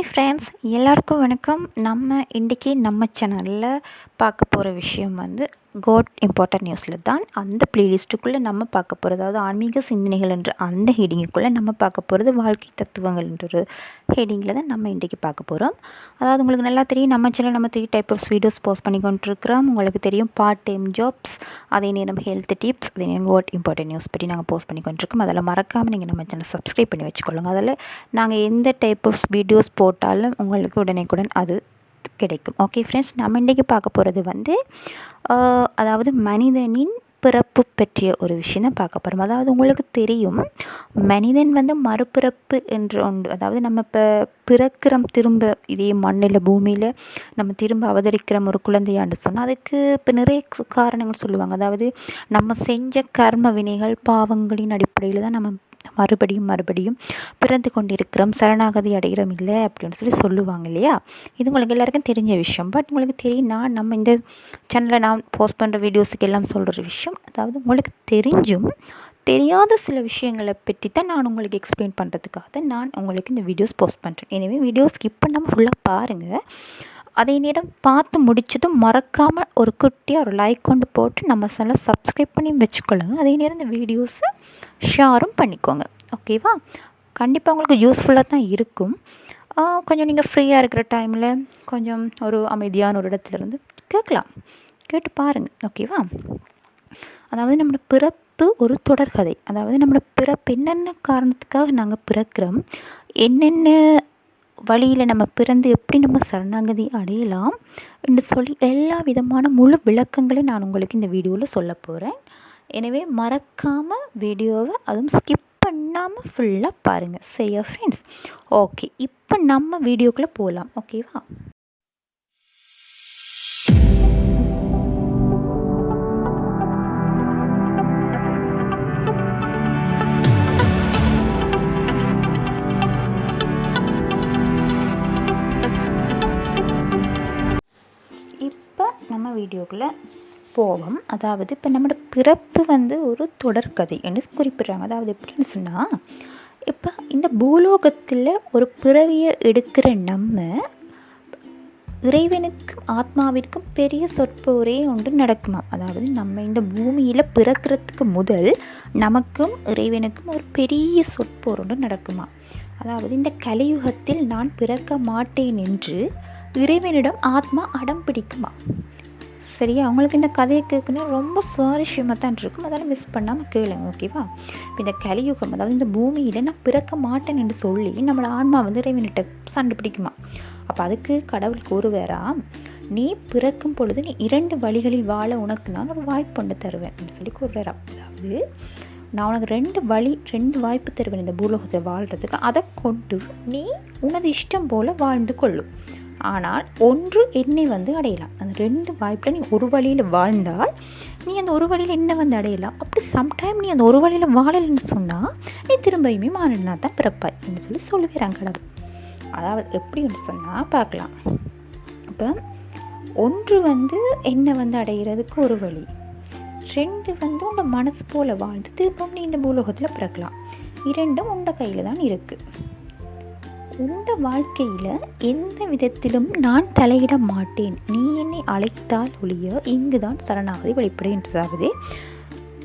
Hi friends எல்லாருக்கும் வணக்கம். நம்ம இன்றைக்கி நம்ம சேனலில் பார்க்க போகிற விஷயம் வந்து கோட் இம்பார்ட்டன்ட் நியூஸில் தான் அந்த பிளேலிஸ்ட்டுக்குள்ளே நம்ம பார்க்க போகிறது அதாவது ஆன்மீக சிந்தனைகள் என்ற அந்த ஹெடிங்குக்குள்ளே நம்ம பார்க்க போகிறது வாழ்க்கை தத்துவங்கள் என்ற ஒரு ஹெடிங்கில் தான் நம்ம இன்றைக்கி பார்க்க போகிறோம் அதாவது உங்களுக்கு நல்லா தெரியும் நம்ம சேனல் நம்ம three type of videos post பண்ணி கொண்டிருக்கிறோம். உங்களுக்கு தெரியும் பார்ட் டைம் ஜாப்ஸ் அதே நேரம் ஹெல்த் டிப்ஸ் அதே நேரம் கோட் இம்பார்ட்டன்ட் நியூஸ் பற்றி நாங்கள் போஸ்ட் பண்ணி கொண்டிருக்கோம். அதில் மறக்காமல் நீங்கள் நம்ம சேனல் சப்ஸ்கிரைப் பண்ணி வச்சுக்கொள்ளுங்க அதில் நாங்கள் எந்த டைப் ஆஃப் வீடியோஸ் போட்டாலும் உங்களுக்கு உடனேக்குடன் அது கிடைக்கும். ஓகே ஃப்ரெண்ட்ஸ் நம்ம இன்றைக்கி பார்க்க போகிறது வந்து அதாவது மனிதனின் பிறப்பு பற்றிய ஒரு விஷயம் தான் பார்க்க போகிறோம் அதாவது உங்களுக்கு தெரியும் மனிதன் வந்து மறுபிறப்பு என்று ஒன்று அதாவது நம்ம இப்போ பிறக்கிறோம் திரும்ப இதே மண்ணில் பூமியில் நம்ம திரும்ப அவதரிக்கிறோம் ஒரு குழந்தையாண்டு சொன்னால் அதுக்கு இப்போ நிறைய காரணங்கள் சொல்லுவாங்க. அதாவது நம்ம செஞ்ச கர்ம வினைகள் பாவங்களின் அடிப்படையில் தான் நம்ம மறுபடியும் மறுபடியும் பிறந்து கொண்டிருக்கிறோம். சரணாகதி அடைகிறோம் இல்லை அப்படின்னு சொல்லி சொல்லுவாங்க இல்லையா? இது உங்களுக்கு எல்லாருக்கும் தெரிஞ்ச விஷயம். பட் உங்களுக்கு தெரியும் நான் நம்ம இந்த சேனலில் நான் போஸ்ட் பண்ணுற வீடியோஸுக்கு எல்லாம் சொல்கிற விஷயம். அதாவது உங்களுக்கு தெரிஞ்சும் தெரியாத சில விஷயங்களை பற்றி தான் நான் உங்களுக்கு எக்ஸ்பிளைன் பண்ணுறதுக்காக நான் உங்களுக்கு இந்த வீடியோஸ் போஸ்ட் பண்ணுறேன் எனவே வீடியோஸ்க்கு ஸ்கிப் பண்ணாமல் ஃபுல்லாக பாருங்கள் அதே நேரம் பார்த்து முடிச்சதும் மறக்காமல் ஒரு குட்டியாக ஒரு லைக் கொண்டு போட்டு நம்ம சேனலை சப்ஸ்கிரைப் பண்ணி வச்சுக்கொள்ளுங்க. அதே நேரம் இந்த வீடியோஸை ஷேரும் பண்ணிக்கோங்க. ஓகேவா கண்டிப்பாக உங்களுக்கு யூஸ்ஃபுல்லாக தான் இருக்கும். கொஞ்சம் நீங்கள் ஃப்ரீயாக இருக்கிற டைமில் கொஞ்சம் ஒரு அமைதியான ஒரு இடத்துல இருந்து கேட்கலாம். கேட்டு பாருங்கள் ஓகேவா அதாவது நம்மளோட பிறப்பு ஒரு தொடர்கதை. அதாவது நம்மளோட பிறப்பு என்னென்ன காரணத்துக்காக நாங்கள் பிறக்கிறோம்? என்னென்ன வழியில் நம்ம பிறந்து எப்படி நம்ம சரணாகதி அடையலாம் என்று சொல்லி எல்லா விதமான முழு விளக்கங்களையும் நான் உங்களுக்கு இந்த வீடியோவில் சொல்ல போகிறேன் எனவே மறக்காமல் வீடியோவை அதுவும் ஸ்கிப் பண்ணாமல் ஃபுல்லாக பாருங்கள் சரியா ஃப்ரெண்ட்ஸ் ஓகே இப்போ நம்ம வீடியோக்குள்ளே போகலாம் ஓகேவா நம்ம வீடியோக்குள்ளே போவோம். அதாவது இப்போ நம்மளோட பிறப்பு வந்து ஒரு தொடர்கதை என்று குறிப்பிடுறாங்க. அதாவது எப்படின்னு சொன்னால் இப்போ இந்த பூலோகத்தில் ஒரு பிறவியை எடுக்கிற நம்ம இறைவனுக்கும் ஆத்மாவிற்கும் பெரிய சொற்பொரே ஒன்று நடக்குமா அதாவது நம்ம இந்த பூமியில் பிறக்கிறதுக்கு முதல் நமக்கும் இறைவனுக்கும் ஒரு பெரிய சொற்போர் ஒன்று நடக்குமா அதாவது இந்த கலியுகத்தில் நான் பிறக்க மாட்டேன் என்று இறைவனிடம் ஆத்மா அடம் பிடிக்குமா? சரியா? அவங்களுக்கு இந்த கதையை கேட்கணும் ரொம்ப சுவாரஸ்யமாக தான் இருக்கும். அதெல்லாம் மிஸ் பண்ணாமல் கேளுங்க ஓகேவா இப்போ இந்த கலியுகம் அதாவது இந்த பூமியில் நான் பிறக்க மாட்டேன் என்று சொல்லி நம்மளோட ஆன்மா வந்து இறைவனிட்ட சண்டை பிடிக்குமா? அப்போ அதுக்கு கடவுள் கூறுவாராம் நீ பிறக்கும் பொழுது நீ இரண்டு வழிகளில் வாழ உனக்கு நான் ஒரு வாய்ப்பு ஒன்று தருவேன் அப்படின்னு சொல்லி கூறுறாரா. அதாவது நான் உனக்கு ரெண்டு வழி ரெண்டு வாய்ப்பு தருவேன் இந்த பூலோகத்தை வாழ்கிறதுக்கு அதை கொண்டு நீ உனது இஷ்டம் போல் வாழ்ந்து கொள்ளும் ஆனால் ஒன்று என்னை வந்து அடையலாம். அந்த ரெண்டு வாய்ப்பில் நீ ஒரு வழியில் வாழ்ந்தால் நீ அந்த ஒரு வழியில் என்ன வந்து அடையலாம்? அப்படி சம்டைம் நீ அந்த ஒரு வழியில் வாழலைன்னு சொன்னால் நீ திரும்பியுமே மாறினா தான் பிறப்பாய் என்று சொல்லி சொல்லுவேன் கடவுள். அதாவது எப்படின்னு சொன்னால் பார்க்கலாம். இப்போ ஒன்று வந்து என்னை வந்து அடைகிறதுக்கு ஒரு வழி. ரெண்டு வந்து உன்னோட மனசு போல் வாழ்ந்து திருப்பம் நீ இந்த பூலோகத்தில் பிறக்கலாம். இரண்டும் உண்ட கையில் தான் இருக்குது இந்த வாழ்க்கையில் எந்த விதத்திலும் நான் தலையிட மாட்டேன். நீ என்னை அழைத்தால் ஒழிய இங்கு தான் சரணாகதி வெளிப்படுகின்றதாவது.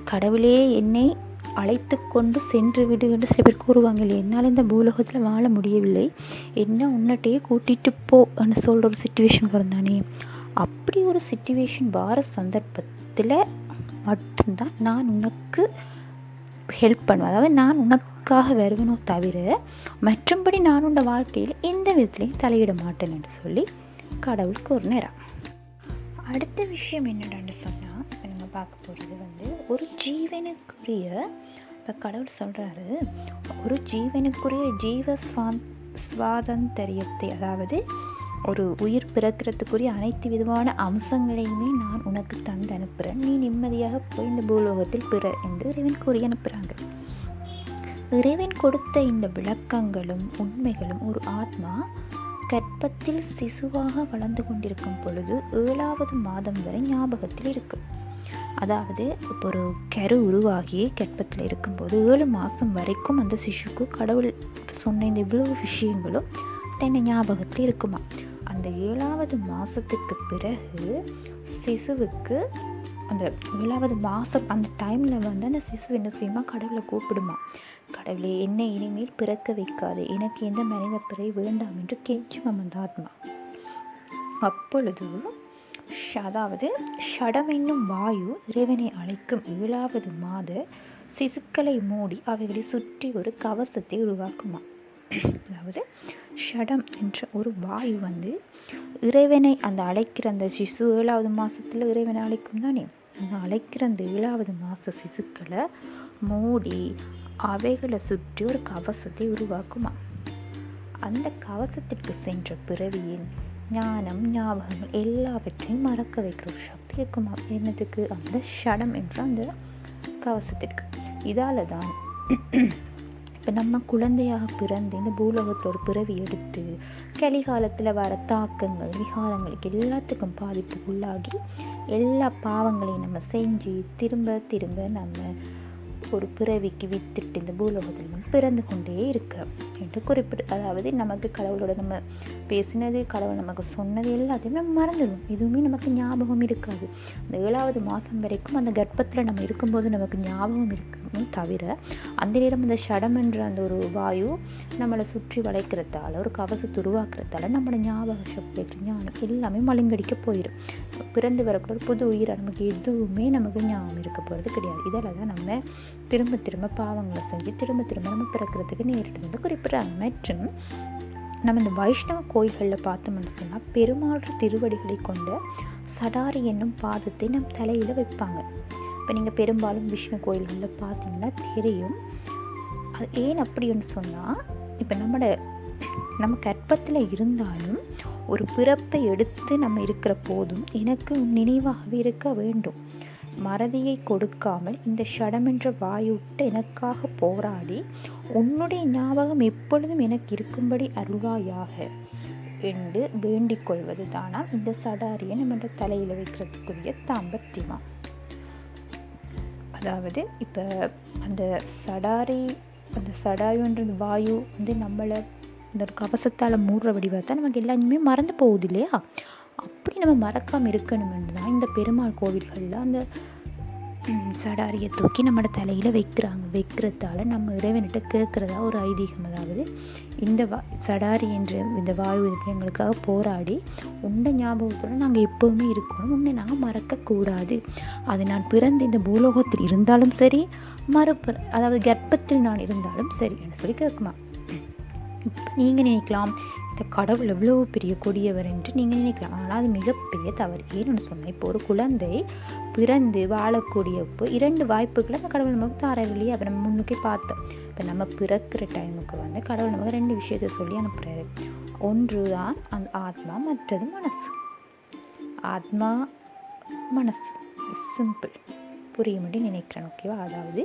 கடவுளே என்னை அழைத்து கொண்டு சென்று விடு என்று சில பேர் கூறுவாங்க இல்லையா? என்னால் இந்த பூலோகத்தில் வாழ முடியவில்லை. என்ன உன்னட்டையே கூட்டிகிட்டு போ என்று சொல்கிற ஒரு சுச்சுவேஷன் பிறந்தானே. அப்படி ஒரு சுச்சுவேஷன் வார சந்தர்ப்பத்தில் மட்டும்தான் நான் உனக்கு ஹெல்ப் பண்ணுவேன் அதாவது நான் உனக்காக வருவனோ தவிர மற்றும்படி நான் உண்ட வாழ்க்கையில் எந்த விதத்துலையும் தலையிட மாட்டேன் என்று சொல்லி கடவுளுக்கு ஒரு நேரம் அடுத்த விஷயம் என்னடான்னு சொன்னால் இப்போ நம்ம பார்க்க போகிறது வந்து ஒரு ஜீவனுக்குரிய இப்போ கடவுள் சொல்கிறாரு ஒரு ஜீவனுக்குரிய ஜீவ ஸ்வான் சுவாதந்தரியத்தை அதாவது ஒரு உயிர் பிறக்கிறதுக்குரிய அனைத்து விதமான அம்சங்களையுமே நான் உனக்கு தந்து அனுப்புகிறேன் நீ நிம்மதியாக போய் இந்த பூலோகத்தில் பிற என்று இறைவன் கூறி அனுப்புகிறாங்க இறைவன் கொடுத்த இந்த விளக்கங்களும் உண்மைகளும் ஒரு ஆத்மா கற்பத்தில் சிசுவாக வளர்ந்து கொண்டிருக்கும் பொழுது ஏழாவது மாதம் வரை ஞாபகத்தில் இருக்கு. அதாவது இப்போ ஒரு கரு உருவாகி கற்பத்தில் இருக்கும்போது ஏழு மாதம் வரைக்கும் அந்த சிசுக்கு கடவுள் சொன்ன இந்த இவ்வளவு விஷயங்களும் தன்னை ஞாபகத்தில் இருக்குமா? அந்த ஏழாவது மாதத்துக்கு பிறகு சிசுவுக்கு அந்த ஏழாவது மாதம் அந்த டைமில் வந்து அந்த சிசு என்ன செய்யுமா? கடவுளை கூப்பிடுமா? கடவுளே என்னை இனிமேல் பிறக்க வைக்காது. எனக்கு எந்த மனித பிறை வேண்டாம் என்று கெஞ்சும் அந்த ஆத்மா அப்பொழுது அதாவது ஷடம் என்னும் வாயு இறைவனை அழைக்கும் ஏழாவது மாத சிசுக்களை மூடி அவைகளை சுற்றி ஒரு கவசத்தை உருவாக்குமா? அதாவது ஷடம் என்ற ஒரு வாயு வந்து இறைவனை அந்த அழைக்கிற அந்த சிசு ஏழாவது மாதத்தில் இறைவனை அழைக்கும் தானே? அந்த அழைக்கிற அந்த ஏழாவது மாத சிசுக்களை மூடி அவைகளை சுற்றி ஒரு கவசத்தை உருவாக்குமா? அந்த கவசத்திற்கு சென்ற பிறவியின் ஞானம் ஞாபகங்கள் எல்லாவற்றையும் மறக்க வைக்கிற ஒரு சக்தி இருக்குமா? என்னதுக்கு அந்த ஷடம் என்ற அந்த கவசத்திற்கு. இதால் தான் இப்போ நம்ம குழந்தையாக பிறந்து இந்த பூலோகத்தில் ஒரு பிறவி எடுத்து கலிகாலத்தில் வர தாக்கங்கள் விகாரங்களுக்கு எல்லாத்துக்கும் பாதிப்பு உள்ளாகி எல்லா பாவங்களையும் நம்ம செஞ்சு திரும்ப திரும்ப நம்ம ஒரு பிறவிக்கு வித்துட்டு இந்த பூலோகத்தில் நம்ம பிறந்து கொண்டே இருக்கிறோம் என்று குறிப்பிட்டு அதாவது நமக்கு கடவுளோட நம்ம பேசினது கடவுள் நமக்கு சொன்னது எல்லாத்தையும் நம்ம மறந்துடும் எதுவுமே நமக்கு ஞாபகம் இருக்காது. அந்த ஏழாவது மாதம் வரைக்கும் அந்த கர்ப்பத்தில் நம்ம இருக்கும்போது நமக்கு ஞாபகம் இருக்குமே தவிர அந்த நேரம் அந்த ஷடம் என்ற அந்த ஒரு வாயு நம்மளை சுற்றி வளைக்கிறதால ஒரு கவசத்தை உருவாக்குறதால நம்மளோட ஞாபக சக்தி ஞானம் எல்லாமே மழுங்கடிக்க போயிடும் பிறந்து வரக்கூட புது உயிரை நமக்கு எதுவுமே நமக்கு ஞாபகம் இருக்க போகிறது கிடையாது. இதில் தான் நம்ம திரும்ப திரும்ப பாவங்களை செஞ்சு திரும்ப திரும்ப நம்ம பிறக்கிறதுக்கு நேரிட்டு குறிப்பிட்றாங்க. மற்றும் நம்ம இந்த வைஷ்ணவ கோயில்களில் பார்த்தோம்னு சொன்னால் பெருமாள் திருவடிகளை கொண்ட சடாரி என்னும் பாதத்தை நம் தலையில் வைப்பாங்க. இப்போ நீங்கள் பெரும்பாலும் விஷ்ணு கோயில்களில் பார்த்தீங்கன்னா தெரியும். அது ஏன் அப்படின்னு சொன்னால் இப்போ நம்மளோட நம்ம கற்பத்தில் இருந்தாலும் ஒரு பிறப்பை எடுத்து நம்ம இருக்கிற போதும் எனக்கு நினைவாகவே இருக்க வேண்டும். மறதியை கொடுக்காமல் இந்த ஷடமென்ற வாயுட்டு எனக்காக போராடி உன்னுடைய ஞாபகம் எப்பொழுதும் எனக்கு இருக்கும்படி அருள்வாயாக என்று வேண்டிக் கொள்வது தானா இந்த சடாரியை நம்ம தலையில் வைக்கிறதுக்குரிய தாம்பத்தியமா? அதாவது இப்போ அந்த சடாரி அந்த சடாயுன்ற வாயு வந்து நம்மளை இந்த ஒரு கவசத்தால் மூடுற வடிவாக தான் நமக்கு எல்லாருமே மறந்து போகுது இல்லையா? மாதிரி நம்ம மறக்காமல் இருக்கணுமென்று தான் இந்த பெருமாள் கோவில்களில் அந்த சடாரியை தூக்கி நம்மளோட தலையில் வைக்கிறாங்க. வைக்கிறதால நம்ம இறைவன்கிட்ட கேட்குறதா ஒரு ஐதீகம். அதாவது இந்த வா சடாரி என்ற இந்த வாயு எங்களுக்காக போராடி உண்ட ஞாபகத்தோடு நாங்கள் எப்போவுமே இருக்கணும். உன்னை நாங்கள் மறக்கக்கூடாது அது நான் பிறந்த இந்த பூலோகத்தில் இருந்தாலும் சரி மறுப்பு அதாவது கர்ப்பத்தில் நான் இருந்தாலும் சரி என்று சொல்லி கேட்குமா நீங்கள் நினைக்கலாம். இந்த கடவுள் எவ்வளோ பெரிய கொடியவர் என்று நீங்கள் நினைக்கலாம். ஆனால் அது மிகப்பெரிய தவறு. ஏன்னு சொன்னேன் இப்போ ஒரு குழந்தை பிறந்து வாழக்கூடியப்போ இரண்டு வாய்ப்புகளை அந்த கடவுள் நமக்கு தாரவில்லையே அப்போ நம்ம முன்னுக்கே பார்த்தோம். இப்போ நம்ம பிறக்கிற டைமுக்கு வந்து கடவுள் நமக்கு ரெண்டு விஷயத்த சொல்லி அனுப்புகிறாரு ஒன்று தான் அந்த ஆத்மா மற்றது மனசு. ஆத்மா மனசு. சிம்பிள் புரியும்படி நினைக்கிறேன். ஓகேவா அதாவது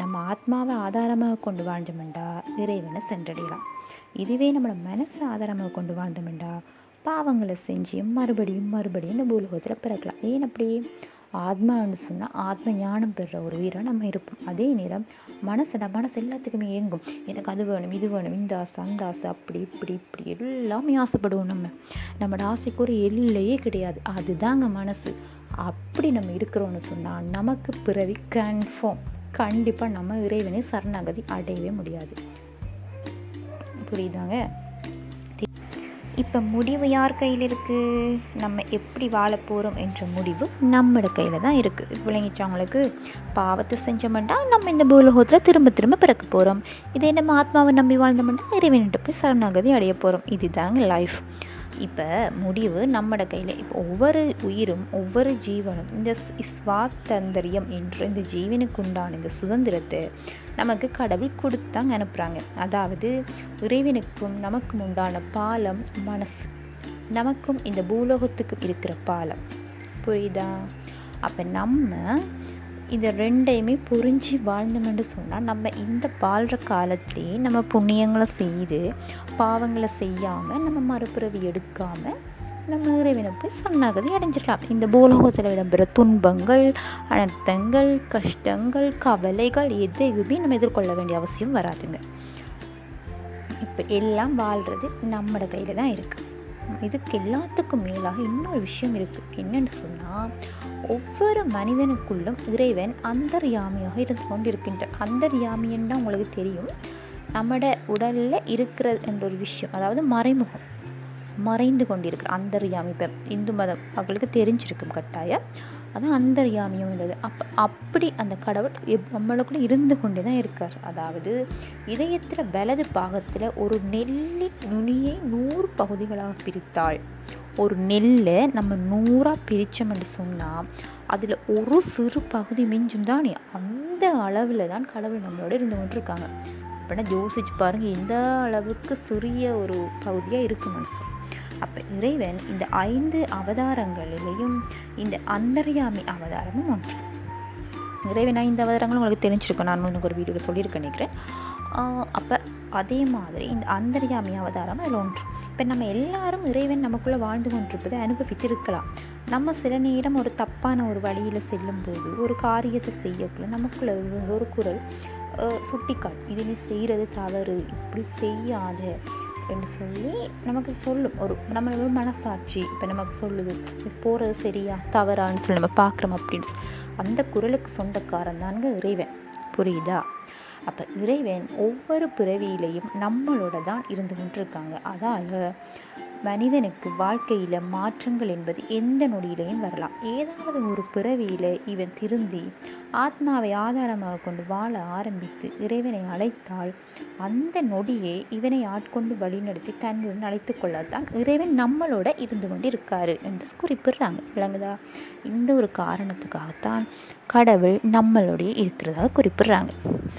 நம்ம ஆத்மாவை ஆதாரமாக கொண்டு வாழ்ந்தோம்டா இறைவனை சென்றடையலாம். இதுவே நம்மளோட மனசை ஆதாரமாக கொண்டு வாழ்ந்தோம்டா பாவங்களை செஞ்சு மறுபடியும் மறுபடியும் இந்த பூலோகத்தில் பிறக்கலாம். ஏன் அப்படி? ஆத்மான்னு சொன்னால் ஆத்ம ஞானம் பெறுற ஒரு உயிராக நம்ம இருப்போம். அதே நேரம் மனசுடா மனசு எல்லாத்துக்குமே இயங்கும் எனக்கு அது வேணும் இது வேணும் இந்த ஆசை அந்த ஆசை அப்படி இப்படி இப்படி எல்லாமே ஆசைப்படுவோம் நம்ம. நம்மளோட ஆசைக்கு ஒரு எல்லையே கிடையாது. அதுதாங்க மனசு. அப்படி நம்ம இருக்கிறோன்னு சொன்னால் நமக்கு பிறவி கன்ஃபார்ம் கண்டிப்பாக நம்ம இறைவனை சரணாகதி அடையவே முடியாது. புரியுதாங்க? இப்போ முடிவு யார் கையில் இருக்குது நம்ம எப்படி வாழ போகிறோம் என்ற முடிவு நம்மளோட கையில் தான் இருக்குது விளங்கிச்சவங்களுக்கு பாவத்தை செஞ்சோம்னா நம்ம இந்த பூலோகத்தில் திரும்ப திரும்ப பிறக்க போகிறோம் இதே நம்ம ஆத்மாவை நம்பி வாழ்ந்தோம்னா இறைவன்கிட்ட போய் சரணாகதி அடைய போகிறோம் இதுதாங்க லைஃப் இப்போ முடிவு நம்மட கையில். இப்போ ஒவ்வொரு உயிரும் ஒவ்வொரு ஜீவனும் இந்த ஸ்வாத்தந்தரியம் என்ற இந்த ஜீவனுக்கு உண்டான இந்த சுதந்திரத்தை நமக்கு கடவுள் கொடுத்தாங்க அனுப்புகிறாங்க அதாவது இறைவனுக்கும் நமக்கும் உண்டான பாலம் மனசு. நமக்கும் இந்த பூலோகத்துக்கும் இருக்கிற பாலம். புரியுதா? அப்போ நம்ம இதை ரெண்டையுமே புரிஞ்சு வாழ்ந்தோம்னு சொன்னால் நம்ம இந்த வாழ்கிற காலத்திலே நம்ம புண்ணியங்களை செய்து பாவங்களை செய்யாமல் நம்ம மறுபிறவி எடுக்காமல் நம்ம இறைவனை போய் சன்னாகதி அடைஞ்சிடலாம். இந்த பூலோகத்தில் விளம்பர துன்பங்கள் அனர்த்தங்கள் கஷ்டங்கள் கவலைகள் எதையுமே நம்ம எதிர்கொள்ள வேண்டிய அவசியம் வராதுங்க. இப்போ எல்லாம் வாழ்கிறது நம்மளோட கையில் தான் இருக்குது இதுக்கு எல்லாத்துக்கும் மேலாக இன்னொரு விஷயம் இருக்குது என்னென்னு சொன்னால் ஒவ்வொரு மனிதனுக்குள்ளும் இறைவன் அந்தர்யாமியாக இருந்து கொண்டிருக்கின்றான். அந்தர்யாமின்னா உங்களுக்கு தெரியும். நம்மட உடலில் இருக்கிறது என்ற ஒரு விஷயம் அதாவது மறைமுகம் மறைந்து கொண்டிருக்கிற அந்தர்யாமி இப்போ இந்து மதம் அவங்களுக்கு தெரிஞ்சிருக்கும் கட்டாயம். அதான் அந்தர்யாமியம்ன்றது அப்போ அப்படி அந்த கடவுள் எப் நம்மளுக்குள்ள இருந்து கொண்டே தான் இருக்கார். அதாவது இதயத்தில் வலது பாகத்தில் ஒரு நெல்லி நுனியை நூறு பகுதிகளாக பிரித்தாள். ஒரு நெல்லை நம்ம நூறாக பிரித்தோம்னு சொன்னால் அதில் ஒரு சிறு பகுதி மிஞ்சும் தானே அந்த அளவில் தான் கடவுள் நம்மளோட இருந்து கொண்டிருக்காங்க. அப்படின்னா யோசிச்சு பாருங்கள் எந்த அளவுக்கு சிறிய ஒரு பகுதியாக இருக்குன்னு சொல்லி அப்போ இறைவன் இந்த ஐந்து அவதாரங்களிலேயும் இந்த அந்தர்யாமி அவதாரமும் ஒன்று. இறைவன் ஐந்து அவதாரங்களும் உங்களுக்கு தெரிஞ்சிருக்கும். நான் இன்னும் ஒரு வீடியோவில் சொல்லியிருக்கேன் நினைக்கிறேன் அப்போ அதே மாதிரி இந்த அந்தரியாமி அவதாரம் அதில் ஒன்று. இப்போ நம்ம எல்லாரும் இறைவன் நமக்குள்ளே வாழ்ந்து கொண்டிருப்பதை அனுபவித்திருக்கலாம். நம்ம சில நேரம் ஒரு தப்பான ஒரு வழியில் செல்லும்போது ஒரு காரியத்தை செய்யக்குள்ள நமக்குள்ள ஒரு குரல் சுட்டிக்காட்டு இது நீ செய்கிறது தவறு இப்படி செய்யாத என்று சொல்லி நமக்கு சொல்லும். ஒரு நம்மளோட மனசாட்சி இப்போ நமக்கு சொல்லுது இது போகிறது சரியா தவறான்னு சொல்லி நம்ம பார்க்குறோம் அப்படின்னு அந்த குரலுக்கு சொந்தக்காரன் தானுங்க இறைவன். புரியுதா? அப்போ இறைவன் ஒவ்வொரு பிறவியிலையும் நம்மளோட தான் இருந்து கொண்டிருக்காங்க. அதாவது மனிதனுக்கு வாழ்க்கையில் மாற்றங்கள் என்பது எந்த நொடியிலையும் வரலாம். ஏதாவது ஒரு பிறவியில் இவன் திருந்தி ஆத்மாவை ஆதாரமாக கொண்டு வாழ ஆரம்பித்து இறைவனை அழைத்தால் அந்த நொடியே இவனை ஆட்கொண்டு வழிநடத்தி தன்னுடன் அழைத்து கொள்ளத்தான் இறைவன் நம்மளோட இருந்து கொண்டு இருக்காரு என்று குறிப்பிடுறாங்க. விளங்குதா? இந்த ஒரு காரணத்துக்காகத்தான் கடவுள் நம்மளுடைய இருக்கிறதாக குறிப்பிடுறாங்க.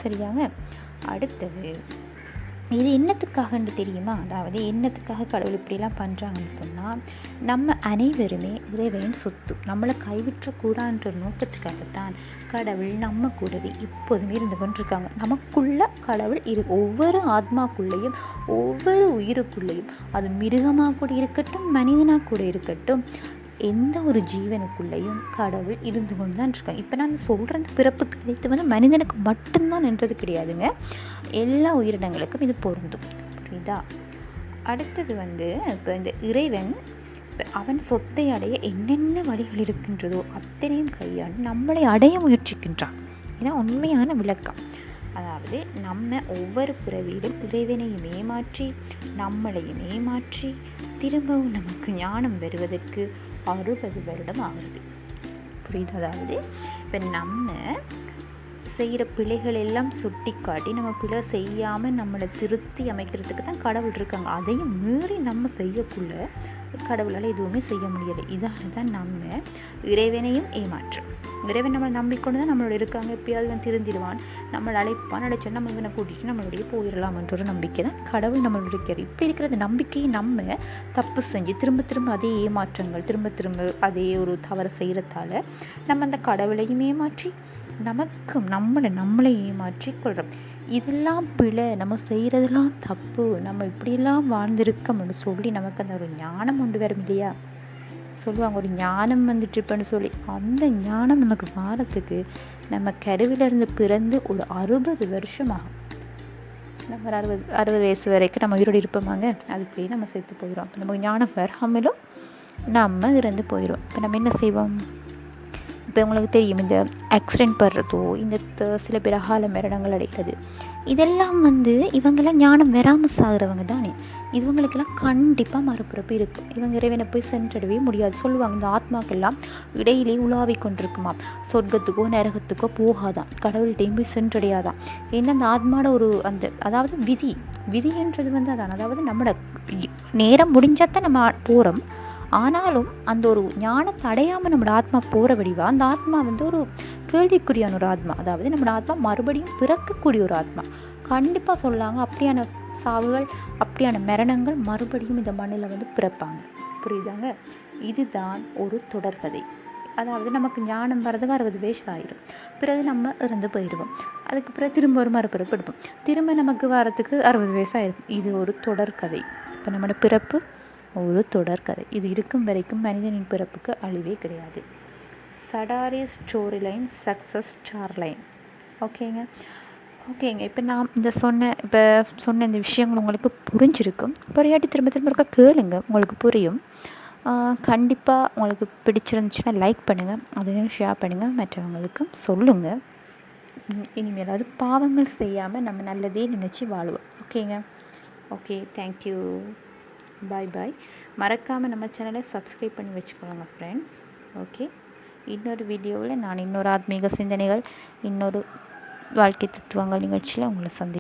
சரியாங்க? அடுத்தது இது என்னத்துக்காகன்னு தெரியுமா? அதாவது என்னத்துக்காக கடவுள் இப்படிலாம் பண்ணுறாங்கன்னு சொன்னால் நம்ம அனைவருமே இறைவனின் சொத்து நம்மளை கைவிற்றக்கூடான்ற நோக்கத்துக்காகத்தான் கடவுள் நம்ம கூடவே இப்போதுமே இருந்து கொண்டிருக்காங்க. நமக்குள்ள கடவுள் இரு ஒவ்வொரு ஆத்மாக்குள்ளேயும் ஒவ்வொரு உயிருக்குள்ளேயும் அது மிருகமாக கூட இருக்கட்டும் மனிதனாக கூட இருக்கட்டும் எந்த ஒரு ஜீவனுக்குள்ளேயும் கடவுள் இருந்து கொண்டு தான் இருக்காங்க இப்போ நான் சொல்கிற அந்த பிறப்பு கிடைத்து வந்து மனிதனுக்கு மட்டும்தான் நின்றது கிடையாதுங்க. எல்லா உயிரினங்களுக்கும் இது பொருந்தும். புரியுதா? அடுத்தது வந்து இப்போ இந்த இறைவன் அவன் சொத்தை அடைய என்னென்ன வழிகள் இருக்கின்றதோ அத்தனையும் கையாண்டு நம்மளை அடைய முயற்சிக்கின்றான். இதான் உண்மையான விளக்கம். அதாவது நம்ம ஒவ்வொரு பிறவியிலும் இறைவனையும் ஏமாற்றி நம்மளையும் ஏமாற்றி திரும்பவும் நமக்கு ஞானம் வருவதற்கு அறுபது வருடம் ஆகுது. புரியுது அதாவது? இப்போ நம்ம செய்கிற பிழைகள் எல்லாம் சுட்டி காட்டி நம்ம பிழை செய்யாமல் நம்மளை திருத்தி அமைக்கிறதுக்கு தான் கடவுள் இருக்காங்க. அதையும் மீறி நம்ம செய்யக்குள்ள கடவுளால் எதுவுமே செய்ய முடியாது. இதாக தான் நம்ம இறைவனையும் ஏமாற்றம் இறைவன் நம்மளை நம்பிக்கொண்டு தான் நம்மளோட இருக்காங்க. எப்பயாவது வந்து திருந்திடுவான். நம்மளை அழைப்பான். அழைச்சா நம்ம இவனை கூட்டிட்டு நம்மளுடைய போயிடலாம்ன்ற ஒரு நம்பிக்கை தான் கடவுள் நம்மளோட இருக்கார் இப்போ இருக்கிற நம்பிக்கையை நம்ம தப்பு செஞ்சு திரும்ப திரும்ப அதே ஏமாற்றங்கள் திரும்ப திரும்ப அதே ஒரு தவறை செய்கிறதால நம்ம அந்த கடவுளையும் ஏமாற்றி நமக்கும் நம்மளை நம்மளை ஏமாற்றி கொள்கிறோம் இதெல்லாம் பிழை. நம்ம செய்கிறதெல்லாம் தப்பு. நம்ம இப்படியெல்லாம் வாழ்ந்திருக்கோம்னு சொல்லி நமக்கு அந்த ஒரு ஞானம் கொண்டு வரும் இல்லையா? சொல்லுவாங்க ஒரு ஞானம் வந்துட்டுருப்பேன்னு சொல்லி. அந்த ஞானம் நமக்கு வாரத்துக்கு நம்ம கருவிலிருந்து பிறந்து ஒரு அறுபது வருஷம் ஆகும் நம்ம ஒரு அறுபது அறுபது வயசு வரைக்கும் நம்ம உயிரோடு இருப்போமாங்க? அதுக்குள்ளேயே நம்ம செத்து போயிடும் அப்போ நமக்கு ஞானம் வராமலும் நம்ம இறந்து போயிடும் இப்போ நம்ம என்ன செய்வோம்? இப்போ உங்களுக்கு தெரியும் இந்த ஆக்சிடெண்ட் படுறதோ இந்த சில பேர் அகால மரணங்கள் அடைகிறது. இதெல்லாம் வந்து இவங்கெல்லாம் ஞானம் வராமல் சாகிறவங்க தானே. இவங்களுக்கெல்லாம் கண்டிப்பாக மறுபிறப்பு இருக்குது இவங்க இறைவனை போய் சென்றடவே முடியாது. சொல்லுவாங்க இந்த ஆத்மாக்கெல்லாம் இடையிலே உலாவி கொண்டிருக்குமா சொர்க்கத்துக்கோ நரகத்துக்கோ போகாதான் கடவுள்கிட்டையும் போய் சென்றடையாதான் ஏன்னா அந்த ஆத்மாவோட ஒரு அந்த அதாவது விதி. விதின்றது வந்து அதான். அதாவது நம்மளோட நேரம் முடிஞ்சால் தான் நம்ம போகிறோம் ஆனாலும் அந்த ஒரு ஞானத்தை அடையாமல் நம்மளோட ஆத்மா போகிற வடிவா அந்த ஆத்மா வந்து ஒரு கேள்விக்குரியான ஒரு ஆத்மா. அதாவது நம்மளோட ஆத்மா மறுபடியும் பிறக்கக்கூடிய ஒரு ஆத்மா. கண்டிப்பாக சொல்லாங்க அப்படியான சாவுகள் அப்படியான மரணங்கள் மறுபடியும் இந்த மண்ணில் வந்து பிறப்பாங்க. புரியுதாங்க? இதுதான் ஒரு தொடர்கதை. அதாவது நமக்கு ஞானம் வர்றதுக்கு அறுபது வயசு ஆயிடும் பிறகு நம்ம இறந்து போயிடுவோம். அதுக்கு பிறகு திரும்ப ஒரு மறுபிறப்பு எடுப்போம். திரும்ப நமக்கு வரத்துக்கு அறுபது வயசு ஆயிடும் இது ஒரு தொடர்கதை. இப்போ நம்மளோட பிறப்பு ஒரு தொடர்கதை. இது இருக்கும் வரைக்கும் மனிதனின் பிறப்புக்கு அழிவே கிடையாது. சடாரி story line success star line ஓகேங்க? ஓகேங்க. இப்போ நான் இந்த சொன்ன இப்போ சொன்ன இந்த விஷயங்கள் உங்களுக்கு புரிஞ்சிருக்கும். புரியாட்டி திரும்ப திரும்ப இருக்க கேளுங்க. உங்களுக்கு புரியும். கண்டிப்பாக உங்களுக்கு பிடிச்சிருந்துச்சுன்னா லைக் பண்ணுங்கள் அதையும் ஷேர் பண்ணுங்கள் மற்றவங்களுக்கும் சொல்லுங்கள் இனிமேலாவது பாவங்கள் செய்யாமல் நம்ம நல்லதே நினச்சி வாழுவோம். ஓகேங்க? ஓகே தேங்க்யூ பாய் பாய் மறக்காமல் நம்ம சேனலை சப்ஸ்கிரைப் பண்ணி வச்சுக்கோங்க ஃப்ரெண்ட்ஸ் ஓகே இன்னொரு வீடியோவில் நான் இன்னொரு ஆத்மீக சிந்தனைகள் இன்னொரு வாழ்க்கை தத்துவங்கள் நிகழ்ச்சியில் உங்களை சந்தி